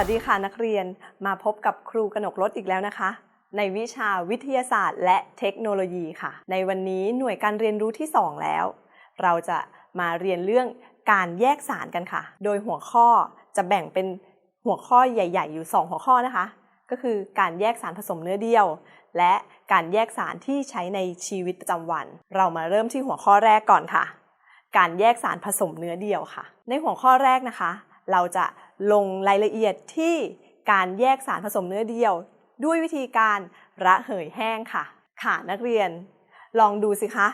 ัสดีค่ะนักเรียนมาพบกับครูกนกรถอีกแล้วนะคะ ในวิชาวิทยาศาสตร์ และเทคโนโลยีค่ะ ในวันนี้หน่วยการเรียนรู้ที่ 2 แล้ว เราจะมาเรียนเรื่องการแยกสารกันค่ะ โดยหัวข้อจะแบ่งเป็นหัวข้อใหญ่ ๆ อยู่ 2 หัวข้อนะคะ ก็คือการแยกสารผสมเนื้อเดียว และการแยกสารที่ใช้ในชีวิตประจำวัน เรามาเริ่มที่หัวข้อแรกก่อนค่ะ การแยกสารผสมเนื้อเดียวค่ะ ในหัวข้อแรกนะคะ เราจะ ลงรายละเอียดที่การแยกสารผสมเนื้อเดียว ด้วยวิธีการระเหยแห้งค่ะ ค่ะนักเรียน ลองดูสิคะ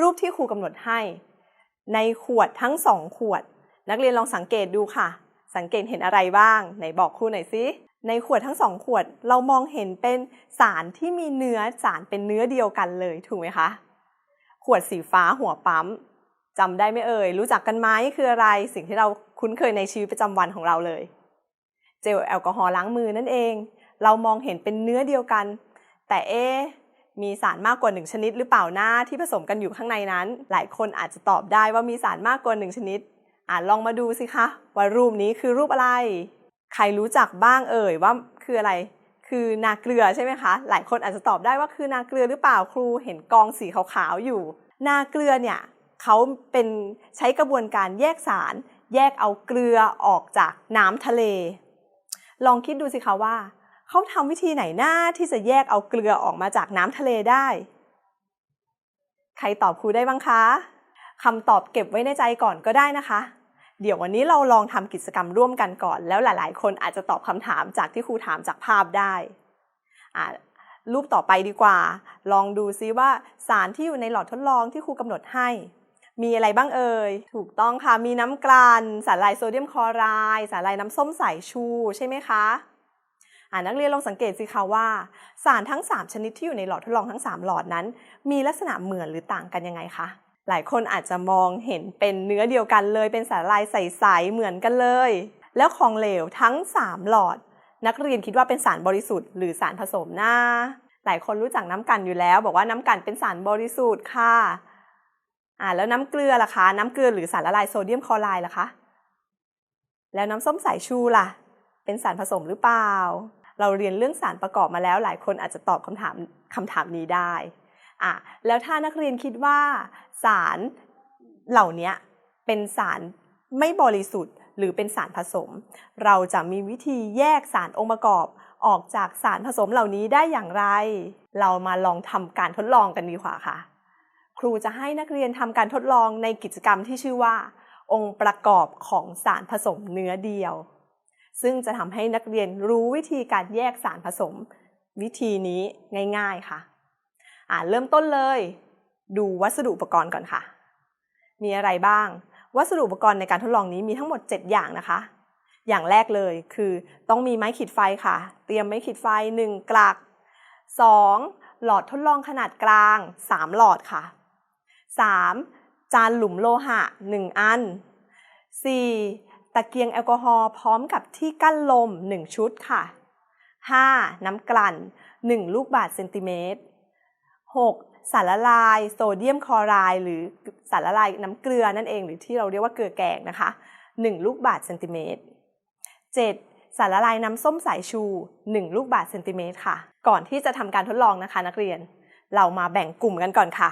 รูปที่ครูกำหนดให้ ในขวดทั้งสองขวด นักเรียนลองสังเกตดูค่ะ สังเกตเห็นอะไรบ้าง ไหนบอกครูหน่อยสิในขวดทั้งสองขวดเรามองเห็นเป็นสารที่มีเนื้อสารเป็นเนื้อเดียวกันเลยถูกไหมคะ ขวดสีฟ้าหัวปั๊มจำได้ไหมเอ่ย รู้จักกันไหมคืออะไร สิ่งที่เรา คุ้นเคยในชีวิตประจำวันของเราเลย เจลแอลกอฮอล์ล้างมือนั่นเอง เรามองเห็นเป็นเนื้อเดียวกัน แต่เอ๊มีสารมากกว่าหนึ่งชนิดหรือเปล่านะที่ผสมกันอยู่ข้างในนั้น หลายคนอาจจะตอบได้ว่ามีสารมากกว่าหนึ่งชนิด อ่าลองมาดูสิคะ ว่ารูปนี้คือรูปอะไร ใครรู้จักบ้างเอ่ยว่าคืออะไร คือนาเกลือใช่ไหมคะ หลายคนอาจจะตอบได้ว่าคือนาเกลือหรือเปล่าครูเห็นกองสีขาวๆอยู่ นาเกลือเนี่ยเขาเป็นใช้กระบวนการแยกสาร แยกเอาเกลือออกจากน้ำทะเล ลองคิดดูสิคะว่า เขาทำวิธีไหนหน้าที่จะแยกเอาเกลือออกมาจากน้ำทะเลได้ ใครตอบครูได้บ้างคะคำตอบเก็บไว้ในใจก่อนก็ได้นะคะ เดี๋ยววันนี้เราลองทำกิจกรรมร่วมกันก่อน แล้วหลาย ๆ คนอาจจะตอบคำถามจากที่ครูถามจากภาพได้รูปต่อไปดีกว่า ลองดูซิว่าสารที่อยู่ในหลอดทดลองที่ครูกำหนดให้ มีอะไรบ้างเอ่ย ถูกต้องค่ะ มีน้ำกลั่นสารลายโซเดียมคลอไรด์สารลายน้ำส้มสายชูใช่ไหมคะอ่านักเรียนลองสังเกตสิคะว่า สารทั้ง 3 ชนิดที่อยู่ในหลอดทดลองทั้ง 3 หลอดนั้น มีลักษณะเหมือนหรือต่างกันยังไงคะ หลายคนอาจจะมองเห็นเป็นเนื้อเดียวกันเลย เป็นสารลายใสๆเหมือนกันเลย แล้วของเหลวทั้ง 3 หลอด นักเรียนคิดว่าเป็นสารบริสุทธิ์หรือสารผสมนะหลายคนรู้จักน้ำกันอยู่แล้ว บอกว่าน้ำกันเป็นสารบริสุทธิ์ค่ะ อ่าแล้วน้ำเกลือล่ะคะ น้ำเกลือหรือสารละลายโซเดียมคลอไรด์ล่ะคะ แล้วน้ำส้มสายชูล่ะ เป็นสารผสมหรือเปล่า เราเรียนเรื่องสารประกอบมาแล้วหลายคนอาจจะตอบคำถามคำถามนี้ได้อะแล้วถ้านักเรียนคิดว่า สารเหล่านี้เป็นสารไม่บริสุทธิ์ หรือเป็นสารผสม เราจะมีวิธีแยกสารองค์ประกอบออกจากสารผสมเหล่านี้ได้อย่างไร เรามาลองทำการทดลองกันดีกว่าค่ะ ครูจะให้นักเรียนทำการทดลองในกิจกรรมที่ชื่อว่า องค์ประกอบของสารผสมเนื้อเดียว ซึ่งจะทำให้นักเรียนรู้วิธีการแยกสารผสม วิธีนี้ง่าย ๆค่ะอ่าเริ่มต้นเลย ดูวัสดุอุปกรณ์ก่อนค่ะ มีอะไรบ้าง วัสดุอุปกรณ์ในการทดลองนี้มีทั้งหมด 7 อย่างนะคะ อย่างแรกเลยคือต้องมีไม้ขีดไฟค่ะ เตรียมไม้ขีดไฟ 1 กลัก 2. หลอดทดลองขนาดกลาง 3 หลอดค่ะ 3. จานหลุมโลหะ 1 อัน 4. ตะเกียงแอลกอฮอล์พร้อมกับที่กั้นลม 1 ชุดค่ะ 5. น้ำกลั่น 1 ลูกบาศก์เซนติเมตร 6. สารละลายโซเดียมคลอไรด์หรือสารละลายน้ำเกลือนั่นเองหรือที่เราเรียกว่าเกลือแกงนะคะ 1 ลูกบาศก์เซนติเมตร 7. สารละลายน้ำส้มสายชู 1 ลูกบาศก์เซนติเมตรค่ะ ก่อนที่จะทำการทดลองนะคะนักเรียน เรามาแบ่งกลุ่มกันก่อนค่ะ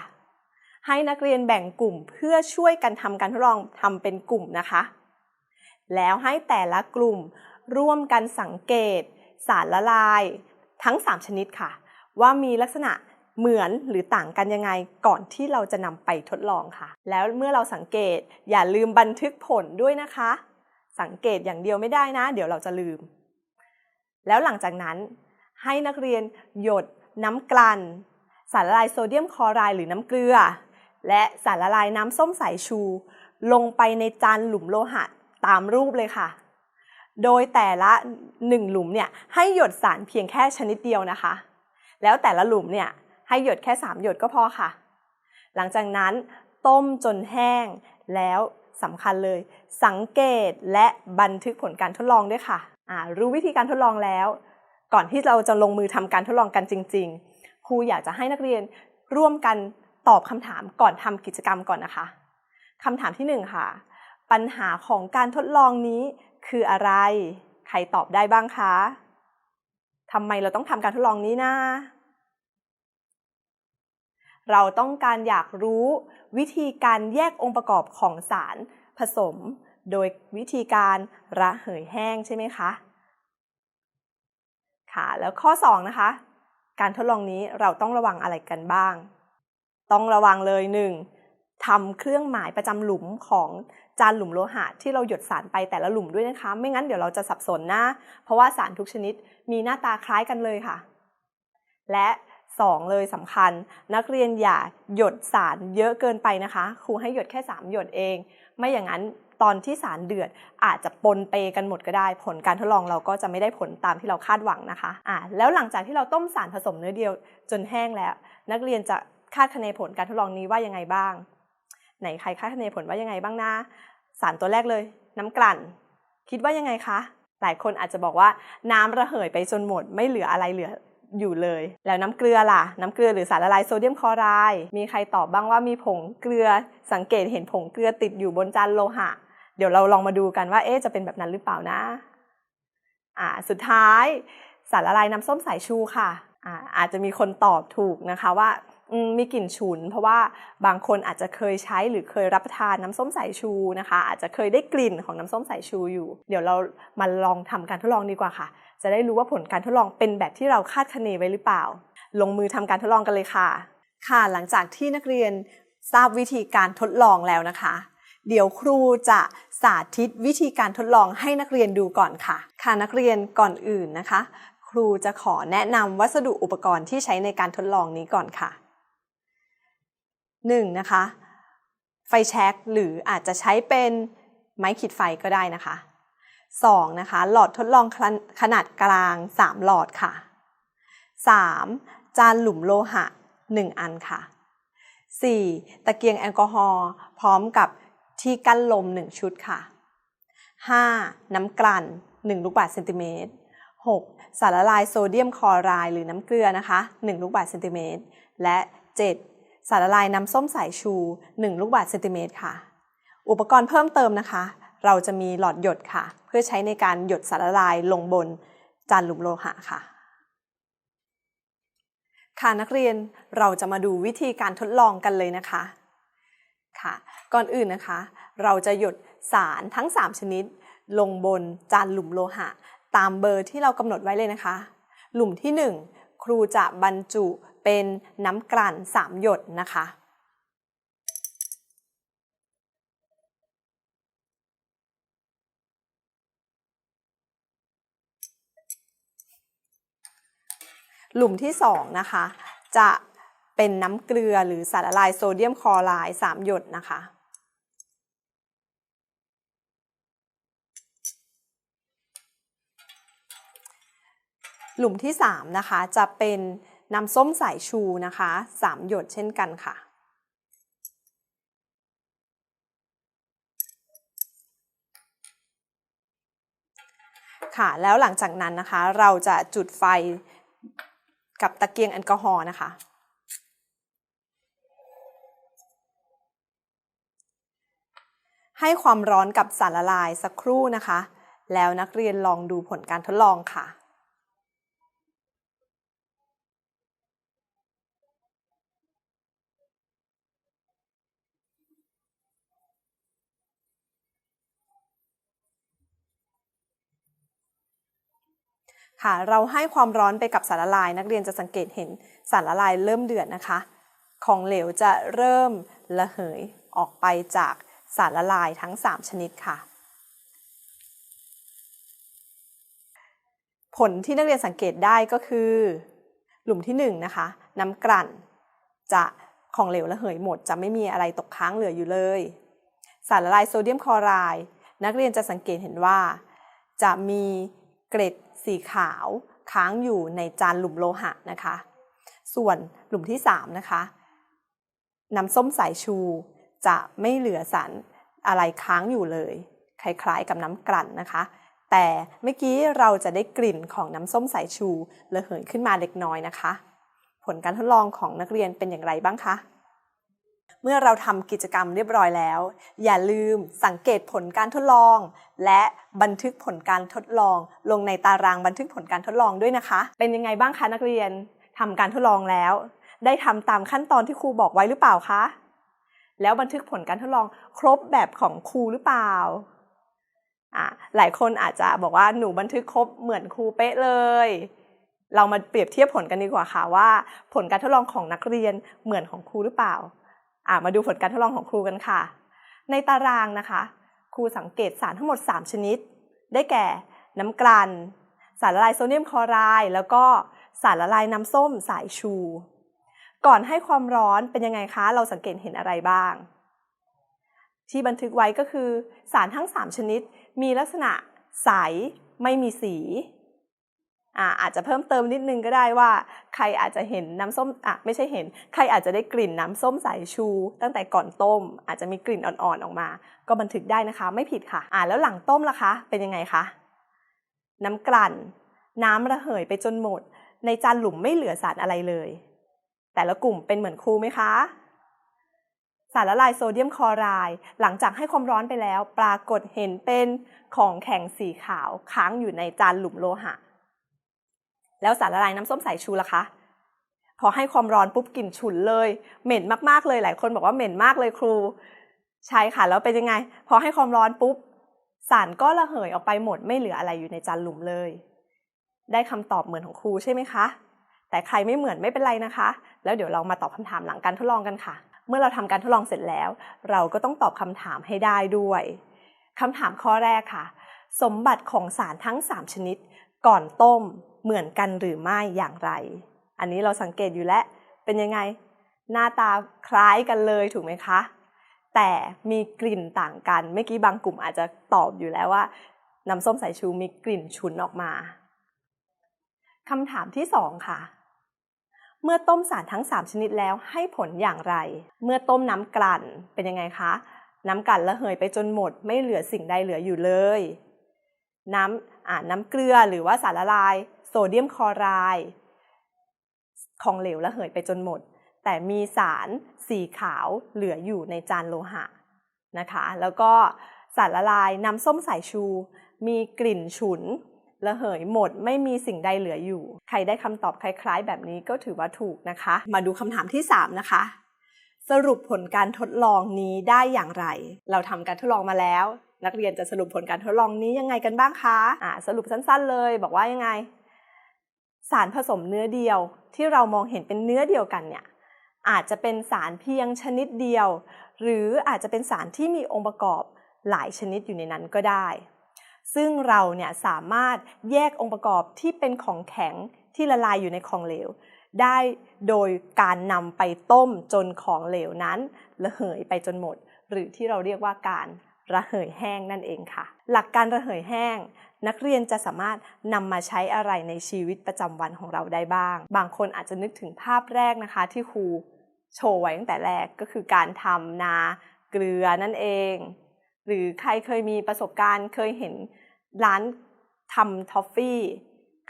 ให้นักเรียนแบ่งกลุ่มเพื่อช่วยกันทำการทดลองทำเป็นกลุ่มนะคะ แล้วให้แต่ละกลุ่มร่วมกันสังเกต สารละลาย ทั้ง 3 ชนิดค่ะ ว่ามีลักษณะเหมือนหรือต่างกันยังไงก่อนที่เราจะนำไปทดลองค่ะ แล้วเมื่อเราสังเกตอย่าลืมบันทึกผลด้วยนะคะ สังเกตอย่างเดียวไม่ได้นะ เดี๋ยวเราจะลืม แล้วหลังจากนั้น ให้นักเรียนหยดน้ำกลั่น สารละลายโซเดียมคลอไรด์หรือน้ำเกลือ และสารละลายน้ำส้มสายชู ลงไปในจานหลุมโลหะตามรูปเลยค่ะ โดยแต่ละหนึ่งหลุมเนี่ยให้หยดสารเพียงแค่ชนิดเดียวนะคะ แล้วแต่ละหลุมเนี่ยให้หยดแค่ 3 หยดก็พอค่ะ หลังจากนั้นต้มจนแห้งแล้วสำคัญเลย สังเกตและบันทึกผลการทดลองด้วยค่ะรู้วิธีการทดลองแล้ว ก่อนที่เราจะลงมือทำการทดลองกันจริง ๆ ครูอยากจะให้นักเรียนร่วมกัน ตอบคำถามก่อนทำกิจกรรมก่อนนะคะคำถามที่1ค่ะ ปัญหาของการทดลองนี้คืออะไร ใครตอบได้บ้างคะทำไมเราต้องทำการทดลองนี้นะ เราต้องการอยากรู้วิธีการแยกองค์ประกอบของสารผสม โดยวิธีการระเหยแห้งใช่ไหมคะ ค่ะ แล้วข้อ 2 นะคะ การทดลองนี้เราต้องระวังอะไรกันบ้าง ต้องระวังเลยหนึ่งทำเครื่องหมายประจำหลุมของจานหลุมโลหะที่เราหยดสารไปแต่ละหลุมด้วยนะคะ ไม่งั้นเดี๋ยวเราจะสับสนนะ เพราะว่าสารทุกชนิดมีหน้าตาคล้ายกันเลยค่ะ และ2เลยสำคัญ นักเรียนอย่าหยดสารเยอะเกินไปนะคะ ครูให้หยดแค่ 3 หยดเอง ไม่อย่างนั้นตอนที่สารเดือดอาจจะปนเปกันหมดก็ได้ ผลการทดลองเราก็จะไม่ได้ผลตามที่เราคาดหวังนะคะอ่าแล้วหลังจากที่เราต้มสารผสมเนื้อเดียวจนแห้งแล้ว นักเรียนจะ คาดคะเนผลการทดลองนี้ว่ายังไงบ้าง ไหนใครคาดคะเนผลว่ายังไงบ้างนะสารตัวแรกเลย น้ำกลั่น คิดว่ายังไงคะ หลายคนอาจจะบอกว่าน้ำระเหยไปจนหมดไม่เหลืออะไรเหลืออยู่เลย แล้วน้ำเกลือล่ะ น้ำเกลือหรือสารละลายโซเดียมคลอไรด์มีใครตอบบ้างว่ามีผงเกลือสังเกตเห็นผงเกลือติดอยู่บนจานโลหะ เดี๋ยวเราลองมาดูกันว่าเอ๊จะเป็นแบบนั้นหรือเปล่านะอ่าสุดท้ายสารละลายน้ำส้มสายชูค่ะอ่าอาจจะมีคนตอบถูกนะคะว่า มีกลิ่นฉุน เพราะว่าบางคนอาจจะเคยใช้หรือเคยรับประทานน้ำส้มสายชูนะคะ อาจจะเคยได้กลิ่นของน้ำส้มสายชูอยู่ เดี๋ยวเรามาลองทำการทดลองดีกว่าค่ะ จะได้รู้ว่าผลการทดลองเป็นแบบที่เราคาดคะเนไว้หรือเปล่า ลงมือทำการทดลองกันเลยค่ะ ค่ะ หลังจากที่นักเรียนทราบวิธีการทดลองแล้วนะคะ เดี๋ยวครูจะสาธิตวิธีการทดลองให้นักเรียนดูก่อนค่ะ ค่ะนักเรียนก่อนอื่นนะคะ ครูจะขอแนะนำวัสดุอุปกรณ์ที่ใช้ในการทดลองนี้ก่อนค่ะ 1. นะคะ ไฟแช็กหรืออาจจะใช้เป็นไม้ขีดไฟก็ได้นะคะ 2. นะคะ หลอดทดลองขนาดกลาง 3 หลอดค่ะ 3. จานหลุมโลหะ 1 อันค่ะ 4. ตะเกียงแอลกอฮอล์พร้อมกับที่กั้นลม 1 ชุดค่ะ 5. น้ำกลั่น 1 ลูกบาศก์เซนติเมตร 6. สารละลายโซเดียมคลอไรด์หรือน้ำเกลือนะคะ 1 ลูกบาศก์เซนติเมตร และ 7. สารละลายน้ำส้มสายชู 1 ลูกบาศก์เซนติเมตรค่ะ อุปกรณ์เพิ่มเติมนะคะ เราจะมีหลอดหยดค่ะ เพื่อใช้ในการหยดสารละลายลงบนจานหลุมโลหะค่ะ ค่ะนักเรียนเราจะมาดูวิธีการทดลองกันเลยนะคะค่ะ ก่อนอื่นนะคะ เราจะหยดสารทั้ง 3 ชนิด ลงบนจานหลุมโลหะ ตามเบอร์ที่เรากำหนดไว้เลยนะคะ หลุมที่ 1 ครูจะบรรจุ เป็นน้ำกลั่น 3 หยดนะคะ หลุมที่ 2 นะคะ จะเป็นน้ำเกลือหรือสารละลายโซเดียมคลอไรด์3หยดนะคะหลุมที่3นะคะจะเป็น น้ำส้มสายชูนะคะ 3 หยดเช่นกันค่ะ ค่ะ แล้วหลังจากนั้นนะคะ เราจะจุดไฟกับตะเกียงแอลกอฮอล์นะคะ ให้ความร้อนกับสารละลายสักครู่นะคะ แล้วนักเรียนลองดูผลการทดลองค่ะ ค่ะ เราให้ความร้อนไปกับสารละลาย นักเรียนจะสังเกตเห็นสารละลายเริ่มเดือดนะคะ ของเหลวจะเริ่มระเหยออกไปจากสารละลายทั้ง 3 ชนิดค่ะ ผลที่นักเรียนสังเกตได้ก็คือ หลุมที่1นะคะน้ำกลั่น จะของเหลวระเหยหมด จะไม่มีอะไรตกค้างเหลืออยู่เลย สารละลายโซเดียมคลอไรด์นักเรียนจะสังเกตเห็นว่า จะมี เกร็ดสีขาวค้างอยู่ในจานหลุมโลหะนะคะ ส่วนหลุมที่ 3 นะคะ น้ำส้มสายชูจะไม่เหลือสารอะไรค้างอยู่เลย คล้ายๆกับน้ำกลั่นนะคะ แต่เมื่อกี้เราจะได้กลิ่นของน้ำส้มสายชูระเหยขึ้นมาเล็กน้อยนะคะ ผลการทดลองของนักเรียนเป็นอย่างไรบ้างคะ เมื่อเราทำกิจกรรมเรียบร้อยแล้ว อย่าลืมสังเกตผลการทดลอง และบันทึกผลการทดลอง ลงในตารางบันทึกผลการทดลองด้วยนะคะ เป็นยังไงบ้างคะนักเรียนทำการทดลองแล้ว ได้ทำตามขั้นตอนที่ครูบอกไว้หรือเปล่าคะแล้วบันทึกผลการทดลองครบแบบของครูหรือเปล่าอะหลายคนอาจจะบอกว่าหนูบันทึกครบเหมือนครูเป๊ะเลย เรามาเปรียบเทียบผลกันดีกว่าค่ะว่า ผลการทดลองของนักเรียนเหมือนของครูหรือเปล่า มาดูผลการทดลองของครูกันค่ะ ในตารางนะคะ ครูสังเกตสารทั้งหมด 3 ชนิด ได้แก่ น้ำกลั่นสารละลายโซเดียมคลอไรด์แล้วก็สารละลายน้ำส้มสายชู ก่อนให้ความร้อนเป็นยังไงคะ เราสังเกตเห็นอะไรบ้าง ที่บันทึกไว้ก็คือ สารทั้ง 3 ชนิด มีลักษณะใส ไม่มีสี อาอาจจะเพิ่มเติมนิดนึงก็ได้ว่า ใครอาจจะเห็นน้ำส้มอะไม่ใช่เห็น ใครอาจจะได้กลิ่นน้ำส้มสายชู ตั้งแต่ก่อนต้ม อาจจะมีกลิ่นอ่อนๆออกมา ก็บันทึกได้นะคะ ไม่ผิดค่ะ อ่าแล้วหลังต้มล่ะคะ เป็นยังไงคะน้ำกลั่น น้ำระเหยไปจนหมด ในจานหลุมไม่เหลือสารอะไรเลย แต่ละกลุ่มเป็นเหมือนครูไหมคะสารละลายโซเดียมคลอไรด์หลังจากให้ความร้อนไปแล้ว ปรากฏเห็นเป็นของแข็งสีขาวค้างอยู่ในจานหลุมโลหะ แล้วสารละลายน้ำส้มสายชูล่ะคะ พอให้ความร้อนปุ๊บกลิ่นฉุนเลย เหม็นมากๆเลยหลายคนบอกว่าเหม็นมากเลยครู ใช่ค่ะแล้วเป็นยังไง พอให้ความร้อนปุ๊บสารก็ระเหยออกไปหมดไม่เหลืออะไรอยู่ในจานหลุมเลย ได้คำตอบเหมือนของครูใช่ไหมคะ แต่ใครไม่เหมือนไม่เป็นไรนะคะ แล้วเดี๋ยวเรามาตอบคำถามหลังการทดลองกันค่ะ เมื่อเราทำการทดลองเสร็จแล้ว เราก็ต้องตอบคำถามให้ได้ด้วยคำถามข้อแรกค่ะ สมบัติของสารทั้ง 3 ชนิด ก่อนต้ม เหมือนกันหรือไม่อย่างไร อันนี้เราสังเกตอยู่แล้วเป็นยังไง หน้าตาคล้ายกันเลยถูกไหมคะ แต่มีกลิ่นต่างกันเมื่อกี้บางกลุ่มอาจจะตอบอยู่แล้วว่าน้ำส้มสายชูมีกลิ่นฉุนออกมาคำถามที่2ค่ะ เมื่อต้มสารทั้ง 3 ชนิดแล้วให้ผลอย่างไร เมื่อต้มน้ำกลั่นเป็นยังไงคะ น้ำกลั่นระเหยไปจนหมด ไม่เหลือสิ่งใดเหลืออยู่เลย น้ำอ่าน้ำเกลือหรือว่าสารละลาย โซเดียมคลอไรด์ของเหลวระเหยไปจนหมด แต่มีสารสีขาวเหลืออยู่ในจานโลหะนะคะ แล้วก็สารละลายน้ำส้มสายชู มีกลิ่นฉุนระเหยหมดไม่มีสิ่งใดเหลืออยู่ ใครได้คำตอบคล้าย ๆ แบบนี้ก็ถือว่าถูกนะคะ มาดูคำถามที่ 3 นะคะ สรุปผลการทดลองนี้ได้อย่างไร เราทำการทดลองมาแล้ว นักเรียนจะสรุปผลการทดลองนี้ยังไงกันบ้างคะอ่าสรุปสั้น ๆ เลย บอกว่ายังไง สารผสมเนื้อเดียวที่เรามองเห็นเป็นเนื้อเดียวกันเนี่ยอาจจะเป็นสารเพียงชนิดเดียว หรืออาจจะเป็นสารที่มีองค์ประกอบหลายชนิดอยู่ในนั้นก็ได้ ซึ่งเราเนี่ยสามารถแยกองค์ประกอบที่เป็นของแข็งที่ละลายอยู่ในของเหลว ได้โดยการนำไปต้มจนของเหลวนั้นระเหยไปจนหมด หรือที่เราเรียกว่าการระเหยแห้งนั่นเองค่ะ หลักการระเหยแห้ง นักเรียนจะสามารถนำมาใช้อะไรในชีวิตประจำวันของเราได้บ้าง บางคนอาจจะนึกถึงภาพแรกนะคะ ที่ครูโชว์ไว้ตั้งแต่แรกก็คือการทำนาเกลือนั่นเอง หรือใครเคยมีประสบการณ์เคยเห็นร้านทำทอฟฟี่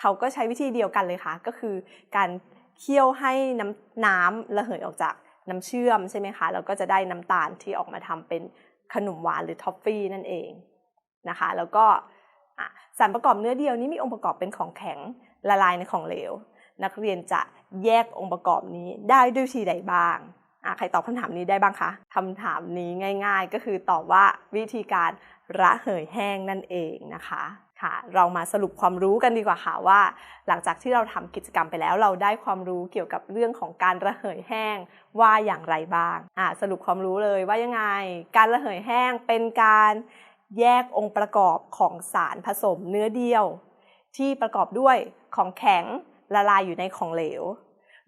เขาก็ใช้วิธีเดียวกันเลยค่ะ ก็คือการเคี่ยวให้น้ำน้ำระเหยออกจากน้ำเชื่อมใช่ไหมคะแล้วก็จะได้น้ำตาลที่ออกมาทำเป็นขนมหวานหรือทอฟฟี่นั่นเองนะคะ แล้วก็ สารประกอบเนื้อเดียวนี้มีองค์ประกอบเป็นของแข็งละลายในของเหลว นักเรียนจะแยกองค์ประกอบนี้ได้ด้วยวิธีใดบ้างใครตอบคำถามนี้ได้บ้างคะคำถามนี้ง่าย ๆ ก็คือตอบว่าวิธีการระเหยแห้งนั่นเองนะคะค่ะเรามาสรุปความรู้กันดีกว่าค่ะว่า หลังจากที่เราทำกิจกรรมไปแล้ว เราได้ความรู้เกี่ยวกับเรื่องของการระเหยแห้งว่าอย่างไรบ้างอ่าสรุปความรู้เลยว่ายังไง การระเหยแห้งเป็นการ แยกองค์ประกอบของสารผสมเนื้อเดียว ที่ประกอบด้วยของแข็งละลายอยู่ในของเหลว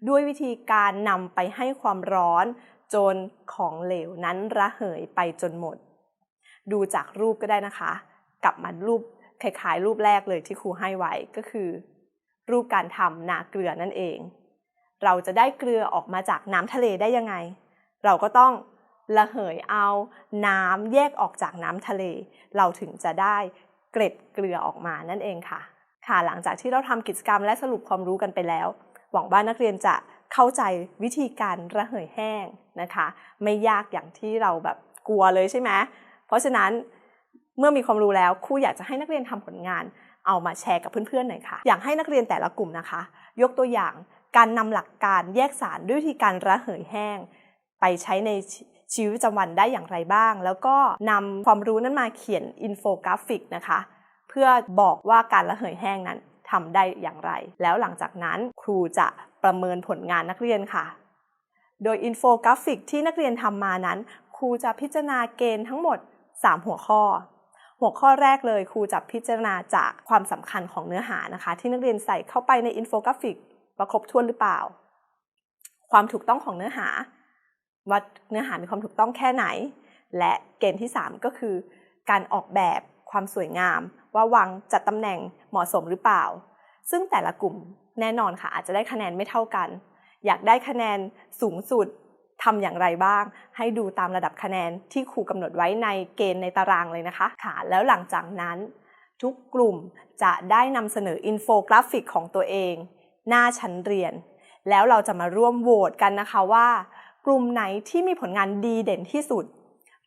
ด้วยวิธีการนำไปให้ความร้อนจนของเหลวนั้นระเหยไปจนหมด ดูจากรูปก็ได้นะคะ กลับมารูปคล้ายๆรูปแรกเลยที่ครูให้ไว้ก็คือ รูปการทำนาเกลือนั่นเอง เราจะได้เกลือออกมาจากน้ำทะเลได้ยังไง เราก็ต้อง ระเหยเอาน้ำแยกออกจากน้ำทะเล เราถึงจะได้เกล็ดเกลือออกมานั่นเองค่ะ ค่ะหลังจากที่เราทำกิจกรรมและสรุปความรู้กันไปแล้ว หวังว่านักเรียนจะเข้าใจวิธีการระเหยแห้งนะคะ ไม่ยากอย่างที่เราแบบกลัวเลยใช่ไหมเพราะฉะนั้นเมื่อมีความรู้แล้วครูอยากจะให้นักเรียนทำผลงานเอามาแชร์กับเพื่อนๆหน่อยค่ะ อยากให้นักเรียนแต่ละกลุ่มนะคะ ยกตัวอย่างการนำหลักการแยกสารด้วยวิธีการระเหยแห้ง ไปใช้ใน ชีวิตประจำวันได้อย่างไรบ้าง แล้วก็นำความรู้นั้นมาเขียนอินโฟกราฟิกนะคะ เพื่อบอกว่าการระเหยแห้งนั้นทำได้อย่างไร แล้วหลังจากนั้นครูจะประเมินผลงานนักเรียนค่ะ โดยอินโฟกราฟิกที่นักเรียนทำมานั้น ครูจะพิจารณาเกณฑ์ทั้งหมด 3 หัวข้อ หัวข้อแรกเลยครูจะพิจารณาจากความสำคัญของเนื้อหานะคะ ที่นักเรียนใส่เข้าไปในอินโฟกราฟิกว่าครบถ้วนหรือเปล่า ความถูกต้องของเนื้อหา ว่าเนื้อหามีความถูกต้องแค่ไหน และเกณฑ์ที่ 3 ก็คือ การออกแบบความสวยงาม ว่าวางจัดตำแหน่งเหมาะสมหรือเปล่า ซึ่งแต่ละกลุ่มแน่นอนค่ะอาจจะได้คะแนนไม่เท่ากัน อยากได้คะแนนสูงสุดทำอย่างไรบ้าง ให้ดูตามระดับคะแนนที่ครูกำหนดไว้ในเกณฑ์ในตารางเลยนะคะค่ะแล้วหลังจากนั้น ทุกกลุ่มจะได้นำเสนออินโฟกราฟิกของตัวเอง หน้าชั้นเรียน แล้วเราจะมาร่วมโหวตกันนะคะว่า กลุ่มไหนที่มีผลงานดีเด่นที่สุด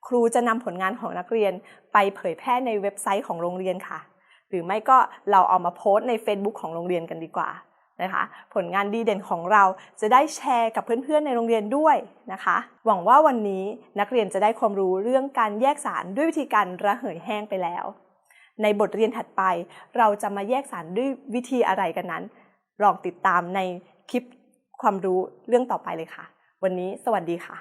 ครูจะนำผลงานของนักเรียนไปเผยแพร่ในเว็บไซต์ของโรงเรียนค่ะ หรือไม่ก็เราเอามาโพสต์ใน Facebook ของโรงเรียนกันดีกว่านะคะผลงานดีเด่นของเราจะได้แชร์กับเพื่อนๆในโรงเรียนด้วยนะคะ หวังว่าวันนี้นักเรียนจะได้ความรู้เรื่องการแยกสารด้วยวิธีการระเหยแห้งไปแล้ว ในบทเรียนถัดไป เราจะมาแยกสารด้วยวิธีอะไรกันนั้น ลองติดตามในคลิปความรู้เรื่องต่อไปเลยค่ะ วันนี้สวัสดีค่ะ